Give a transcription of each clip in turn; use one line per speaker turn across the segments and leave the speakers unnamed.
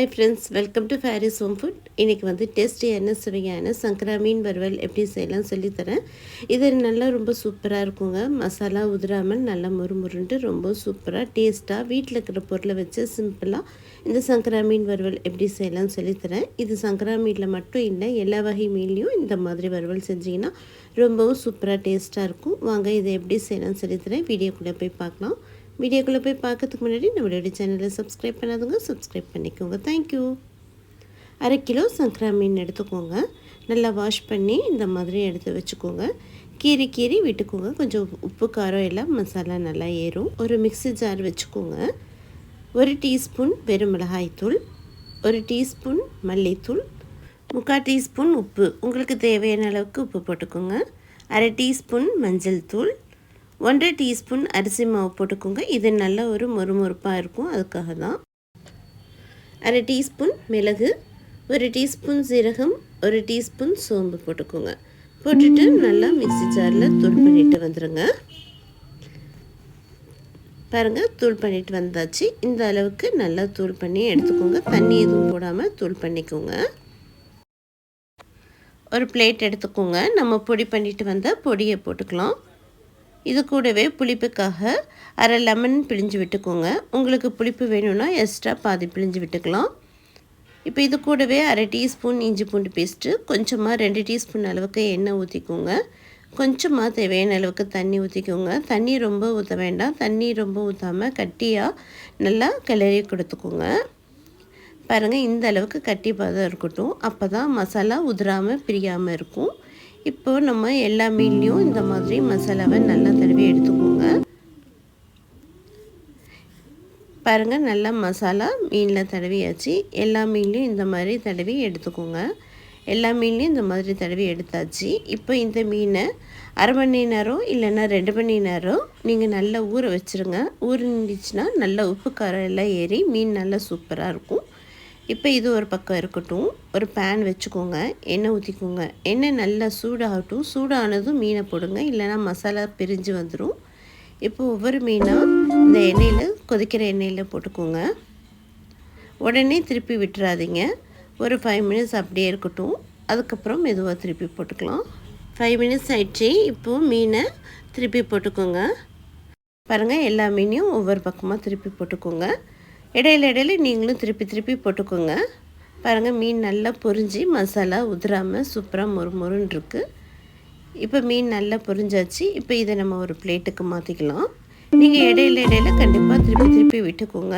Hi friends welcome to Fairy's home food இன்றைக்கி வந்து டேஸ்டியான சுவையான சங்கரா மீன் வறுவல் எப்படி செய்யலாம் சொல்லித்தரேன். இது நல்லா ரொம்ப சூப்பராக இருக்குங்க. மசாலா உதிராமல் நல்லா முறுமுறுன்ட்டு ரொம்ப சூப்பராக டேஸ்ட்டாக வீட்டில் இருக்கிற பொருளை வச்சு சிம்பிளாக இந்த சங்கரா மீன் வறுவல் எப்படி செய்யலாம்னு சொல்லித்தரேன். இது சங்கரா மீனில் மட்டும் இல்லை எல்லா வகை மீன்லேயும் இந்த மாதிரி வறுவல் செஞ்சிங்கன்னா ரொம்பவும் சூப்பராக டேஸ்ட்டாக இருக்கும். வாங்க இதை எப்படி செய்யலாம்னு சொல்லித்தரேன். வீடியோக்குள்ளே போய் பார்க்கலாம். வீடியோக்குள்ளே போய் பார்க்கறதுக்கு முன்னாடி நம்மளுடைய சேனலை சப்ஸ்கிரைப் பண்ணாதவங்க சப்ஸ்கிரைப் பண்ணிக்கோங்க. தேங்க்யூ அரை கிலோ சங்கரா மீன் எடுத்துக்கோங்க. நல்லா வாஷ் பண்ணி இந்த மாதிரி எடுத்து வச்சுக்கோங்க. கீறி கீறி விட்டுக்கோங்க. கொஞ்சம் உப்பு காரம் எல்லாம் மசாலா நல்லா ஏறும். ஒரு மிக்ஸி ஜார் வச்சுக்கோங்க. ஒரு டீஸ்பூன் வெறும் மிளகாய்த்தூள் ஒரு டீஸ்பூன் மல்லித்தூள் முக்கால் டீஸ்பூன் உப்பு. உங்களுக்கு தேவையான அளவுக்கு உப்பு போட்டுக்கோங்க. அரை டீஸ்பூன் மஞ்சள் தூள் ஒன்றரை டீஸ்பூன் அரிசி மாவு போட்டுக்கோங்க. இது நல்ல ஒரு மொறுமொறுப்பாக இருக்கும். அதுக்காக தான். அரை டீஸ்பூன் மிளகு ஒரு டீஸ்பூன் சீரகம் ஒரு டீஸ்பூன் சோம்பு போட்டுக்கோங்க. போட்டுட்டு நல்லா மிக்சி ஜாரில் தூள் பண்ணிட்டு வந்துடுங்க பாருங்கள் தூள் பண்ணிட்டு வந்தாச்சு. இந்த அளவுக்கு நல்லா தூள் பண்ணி எடுத்துக்கோங்க. தண்ணி எதுவும் போடாமல் தூள் பண்ணிக்கோங்க. ஒரு பிளேட் எடுத்துக்கோங்க. நம்ம பொடி பண்ணிட்டு வந்தால் பொடியை போட்டுக்கலாம். இது கூடவே புளிப்புக்காக அரை லெமன் பிழிஞ்சு விட்டுக்கோங்க. உங்களுக்கு புளிப்பு வேணும்னா எக்ஸ்ட்ரா பாதி பிழிஞ்சு விட்டுக்கலாம். இப்போ இது கூடவே அரை டீஸ்பூன் இஞ்சி பூண்டு பேஸ்ட்டு கொஞ்சமாக ரெண்டு டீஸ்பூன் அளவுக்கு எண்ணெய் ஊற்றிக்கோங்க கொஞ்சமாக தேவையான அளவுக்கு தண்ணி ஊற்றிக்கோங்க தண்ணி ரொம்ப ஊற்ற வேண்டாம். தண்ணி ரொம்ப ஊற்றாமல் கட்டியாக நல்லா கிளறி கொடுத்துக்கோங்க. பாருங்கள் இந்த அளவுக்கு கட்டி பதம் இருக்கட்டும். அப்போ தான் மசாலா உதிராமல் பிரியாமல் இருக்கும். இப்போ நம்ம எல்லா மீன்லேயும் இந்த மாதிரி மசாலாவை நல்லா தடவி எடுத்துக்கோங்க. பாருங்கள் நல்லா மசாலா மீனில் தடவியாச்சு. எல்லா மீன்லேயும் இந்த மாதிரி தடவி எடுத்துக்கோங்க. எல்லா மீன்லேயும் இந்த மாதிரி தடவி எடுத்தாச்சு. இப்போ இந்த மீனை அரை மணி நேரம் இல்லைன்னா ரெண்டு மணி நேரம் நீங்கள் நல்லா ஊற வச்சுருங்க. ஊறிச்சின்னா நல்லா உப்பு காரம் எல்லாம் ஏறி மீன் நல்லா சூப்பராக இருக்கும். இப்போ இது ஒரு பக்கம் இருக்கட்டும். ஒரு பேன் வச்சுக்கோங்க. எண்ணெய் ஊற்றிக்கோங்க எண்ணெய் நல்லா சூடாகட்டும். சூடானதும் மீனை போடுங்க. இல்லைனா மசாலா பிரிஞ்சு வந்துடும் இப்போ ஒவ்வொரு மீனாக இந்த எண்ணெயில் கொதிக்கிற எண்ணெயில் போட்டுக்கோங்க. உடனே திருப்பி விட்டுறாதீங்க. ஒரு ஃபைவ் மினிட்ஸ் அப்படியே இருக்கட்டும். அதுக்கப்புறம் மெதுவாக திருப்பி போட்டுக்கலாம். ஃபைவ் மினிட்ஸ் ஆயிடுச்சு. இப்போது மீனை திருப்பி போட்டுக்கோங்க. பாருங்கள் எல்லா மீனையும் ஒவ்வொரு பக்கமாக திருப்பி போட்டுக்கோங்க. இடையில இடையில நீங்களும் திருப்பி திருப்பி போட்டுக்கோங்க. பாருங்கள் மீன் நல்லா பொரிஞ்சு மசாலா உதிராமல் சூப்பராக மொறு மொறுன்னு இருக்குது இப்போ மீன் நல்லா பொரிஞ்சாச்சு. இப்போ இதை நம்ம ஒரு பிளேட்டுக்கு மாற்றிக்கலாம் நீங்கள் இடையில இடையில கண்டிப்பாக திருப்பி திருப்பி விட்டுக்கோங்க.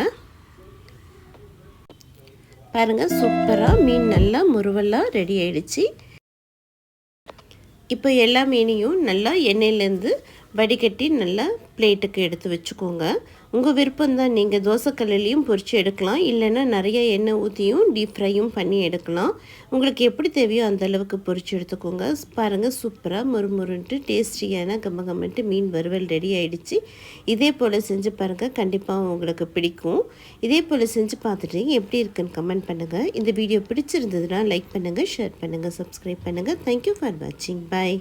பாருங்கள் சூப்பராக மீன் நல்லா முருவலாக ரெடி ஆயிடுச்சு. இப்போ எல்லா மீனையும் நல்லா எண்ணெயிலேருந்து வடிகட்டி நல்லா பிளேட்டுக்கு எடுத்து வச்சுக்கோங்க. உங்கள் விருப்பம் தான் நீங்கள் தோசைக்கல்லையும் பொறிச்சு எடுக்கலாம். இல்லைன்னா நிறைய எண்ணெய் ஊற்றியும் டீப் ஃப்ரையும் பண்ணி எடுக்கலாம். உங்களுக்கு எப்படி தேவையோ அந்த அளவுக்கு பொறிச்சு எடுத்துக்கோங்க. பாருங்கள் சூப்பராக முறுமுறுன்ட்டு டேஸ்டியான கம்ம கம்மன்ட்டு மீன் வறுவல் ரெடி ஆகிடுச்சு இதே போல் செஞ்சு பாருங்கள் கண்டிப்பாக உங்களுக்கு பிடிக்கும். இதே போல் செஞ்சு பார்த்துட்டு எப்படி இருக்குன்னு கமெண்ட் பண்ணுங்கள் இந்த வீடியோ பிடிச்சிருந்ததுன்னா லைக் பண்ணுங்கள் ஷேர் பண்ணுங்கள் சப்ஸ்கிரைப் பண்ணுங்கள் தேங்க்யூ ஃபார் வாட்சிங் பாய்